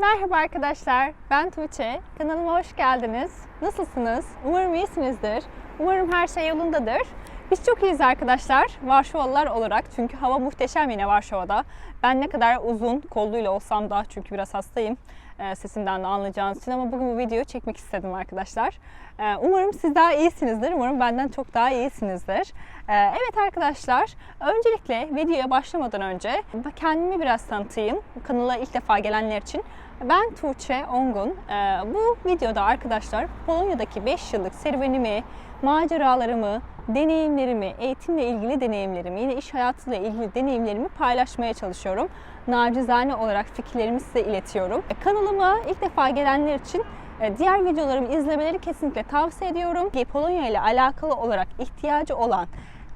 Merhaba arkadaşlar, ben Tuğçe. Kanalıma hoş geldiniz. Nasılsınız? Umarım iyisinizdir. Umarım her şey yolundadır. Biz çok iyiyiz arkadaşlar, Varşovalılar olarak. Çünkü hava muhteşem yine Varşova'da. Ben ne kadar uzun kolluyla olsam da çünkü biraz hastayım. e, Sesimden de anlayacağınız için ama bugün bu videoyu çekmek istedim arkadaşlar. E, Umarım siz daha iyisinizdir. Umarım benden çok daha iyisinizdir. E, Evet arkadaşlar, öncelikle videoya başlamadan önce kendimi biraz tanıtayım. Kanala ilk defa gelenler için. Ben Tuğçe Ongun. Ee, Bu videoda arkadaşlar Polonya'daki 5 yıllık serüvenimi, maceralarımı, deneyimlerimi, eğitimle ilgili deneyimlerimi, yine iş hayatıyla ilgili deneyimlerimi paylaşmaya çalışıyorum. Nacizane olarak fikirlerimi size iletiyorum. E, Kanalıma ilk defa gelenler için e, diğer videolarımı izlemeleri kesinlikle tavsiye ediyorum. Polonya ile alakalı olarak ihtiyacı olan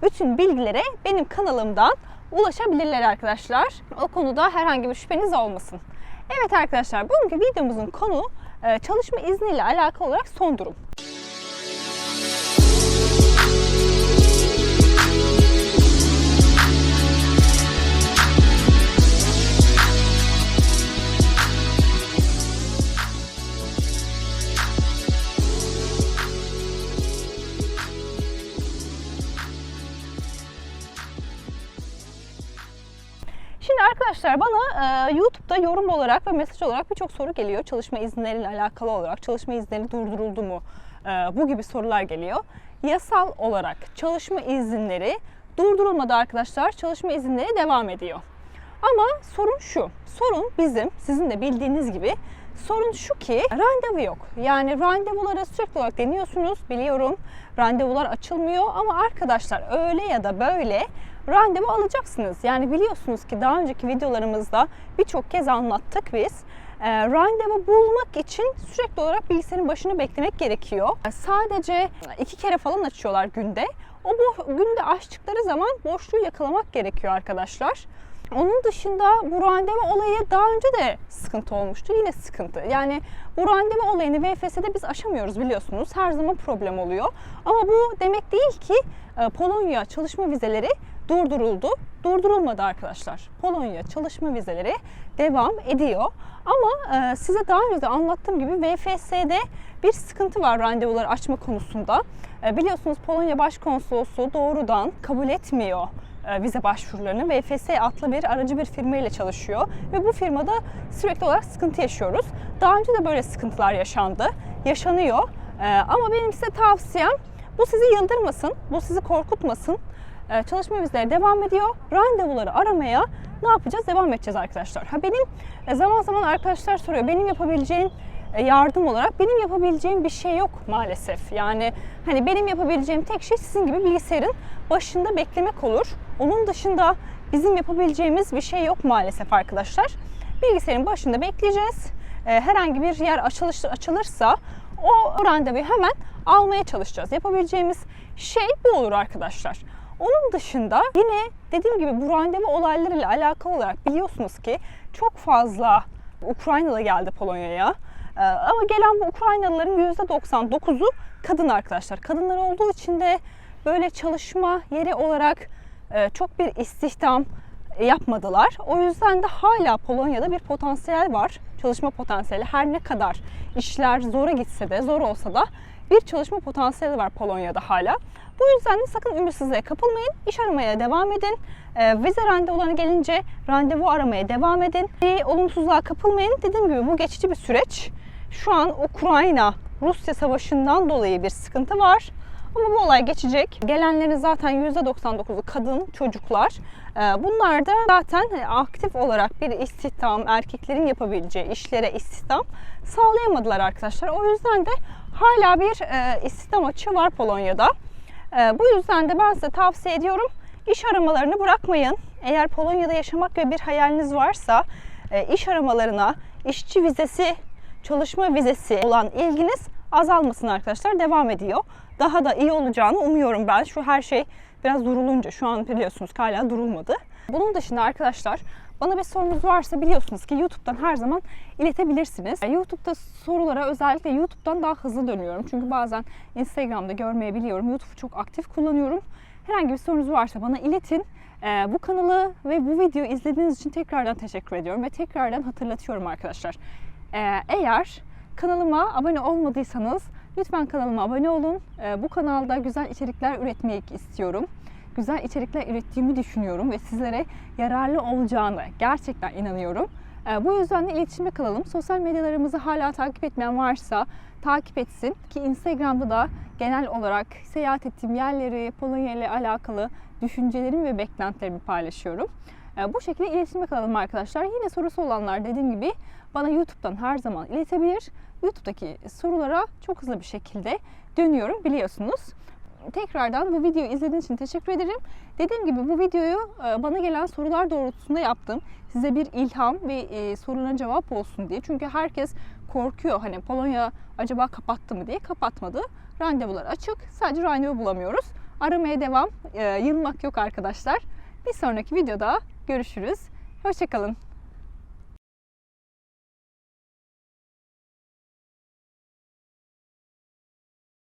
bütün bilgilere benim kanalımdan ulaşabilirler arkadaşlar. O konuda herhangi bir şüpheniz olmasın. Evet arkadaşlar bugünkü videomuzun konu e, çalışma izniyle alakalı olarak son durum. Arkadaşlar bana e, YouTube'da yorum olarak ve mesaj olarak birçok soru geliyor. Çalışma izinleriyle alakalı olarak. Çalışma izinleri durduruldu mu? E, bu gibi sorular geliyor. Yasal olarak çalışma izinleri durdurulmadı arkadaşlar. Çalışma izinleri devam ediyor. Ama sorun şu. Sorun bizim, sizin de bildiğiniz gibi sorun şu ki randevu yok. Yani randevulara sürekli olarak deniyorsunuz biliyorum. Randevular açılmıyor ama arkadaşlar öyle ya da böyle randevu alacaksınız. Yani biliyorsunuz ki daha önceki videolarımızda birçok kez anlattık biz. E, randevu bulmak için sürekli olarak bilgisayarın başını beklemek gerekiyor. Sadece iki kere falan açıyorlar günde. O bu günde açtıkları zaman boşluğu yakalamak gerekiyor arkadaşlar. Onun dışında bu randevu olayı daha önce de sıkıntı olmuştu. Yine sıkıntı. Yani bu randevu olayını VFS'de biz aşamıyoruz biliyorsunuz. Her zaman problem oluyor. Ama bu demek değil ki e, Polonya çalışma vizeleri durduruldu. Durdurulmadı arkadaşlar. Polonya çalışma vizeleri devam ediyor. Ama e, size daha önce de anlattığım gibi VFS'de bir sıkıntı var randevuları açma konusunda. E, biliyorsunuz Polonya Başkonsolosu doğrudan kabul etmiyor e, vize başvurularını VFS adlı bir aracı bir firma ile çalışıyor ve bu firmada sürekli olarak sıkıntı yaşıyoruz. Daha önce de böyle sıkıntılar yaşandı, yaşanıyor. E, Ama benim size tavsiyem bu sizi yıldırmasın, bu sizi korkutmasın. E, Çalışma vizeleri devam ediyor. Randevuları aramaya ne yapacağız? Devam edeceğiz arkadaşlar. Ha benim e, zaman zaman arkadaşlar soruyor. Benim yapabileceğim e, yardım olarak benim yapabileceğim bir şey yok maalesef. Yani hani benim yapabileceğim tek şey sizin gibi bilgisayarın başında beklemek olur. Onun dışında bizim yapabileceğimiz bir şey yok maalesef arkadaşlar. Bilgisayarın başında bekleyeceğiz. E, Herhangi bir yer açılış, açılırsa o randevuyu hemen almaya çalışacağız. Yapabileceğimiz şey bu olur arkadaşlar. Onun dışında yine dediğim gibi bu randevu olaylarıyla alakalı olarak biliyorsunuz ki çok fazla Ukraynalı geldi Polonya'ya. Ee, Ama gelen bu Ukraynalıların %99'u kadın arkadaşlar. Kadınlar olduğu için de böyle çalışma yeri olarak e, çok bir istihdam yapmadılar. O yüzden de hala Polonya'da bir potansiyel var. Çalışma potansiyeli her ne kadar işler zora gitse de, zor olsa da bir çalışma potansiyeli var Polonya'da hala. Bu yüzden de sakın ümitsizliğe kapılmayın. İş aramaya devam edin. Ee, vize randevularına gelince randevu aramaya devam edin. Bir olumsuzluğa kapılmayın. Dediğim gibi bu geçici bir süreç. Şu an Ukrayna Rusya savaşından dolayı bir sıkıntı var. Ama bu olay geçecek. Gelenlerin zaten %99'u kadın, çocuklar. Ee, Bunlar da zaten hani aktif olarak bir istihdam, erkeklerin yapabileceği işlere istihdam sağlayamadılar arkadaşlar. O yüzden de hala bir e, istihdam açığı var Polonya'da. E, Bu yüzden de ben size tavsiye ediyorum. İş aramalarını bırakmayın. Eğer Polonya'da yaşamak ve bir hayaliniz varsa e, iş aramalarına, işçi vizesi, çalışma vizesi olan ilginiz azalmasın arkadaşlar. Devam ediyor. Daha da iyi olacağını umuyorum ben. Şu her şey biraz durulunca şu an biliyorsunuz hala durulmadı. Bunun dışında arkadaşlar bana bir sorunuz varsa biliyorsunuz ki YouTube'dan her zaman iletebilirsiniz. E, YouTube'da sorulara özellikle YouTube'dan daha hızlı dönüyorum. Çünkü bazen Instagram'da görmeyebiliyorum. YouTube'u çok aktif kullanıyorum. Herhangi bir sorunuz varsa bana iletin. E, bu kanalı ve bu videoyu izlediğiniz için tekrardan teşekkür ediyorum ve tekrardan hatırlatıyorum arkadaşlar. Ee, eğer kanalıma abone olmadıysanız lütfen kanalıma abone olun. Bu kanalda güzel içerikler üretmek istiyorum. Güzel içerikler ürettiğimi düşünüyorum ve sizlere yararlı olacağını gerçekten inanıyorum. Ee, bu yüzden de iletişimde kalalım. Sosyal medyalarımızı hala takip etmeyen varsa takip etsin ki Instagram'da da genel olarak seyahat ettiğim yerleri, Polonya ile alakalı düşüncelerimi ve beklentilerimi paylaşıyorum. Ee, Bu şekilde iletişime kalalım arkadaşlar. Yine sorusu olanlar dediğim gibi bana YouTube'dan her zaman iletebilir. YouTube'daki sorulara çok hızlı bir şekilde dönüyorum biliyorsunuz. Tekrardan bu videoyu izlediğiniz için teşekkür ederim. Dediğim gibi bu videoyu e, bana gelen sorular doğrultusunda yaptım. Size bir ilham ve e, sorularına cevap olsun diye. Çünkü herkes korkuyor hani Polonya acaba kapattı mı diye. Kapatmadı. Randevular açık. Sadece randevu bulamıyoruz. Aramaya devam. E, Yılmak yok arkadaşlar. Bir sonraki videoda görüşürüz. Hoşçakalın.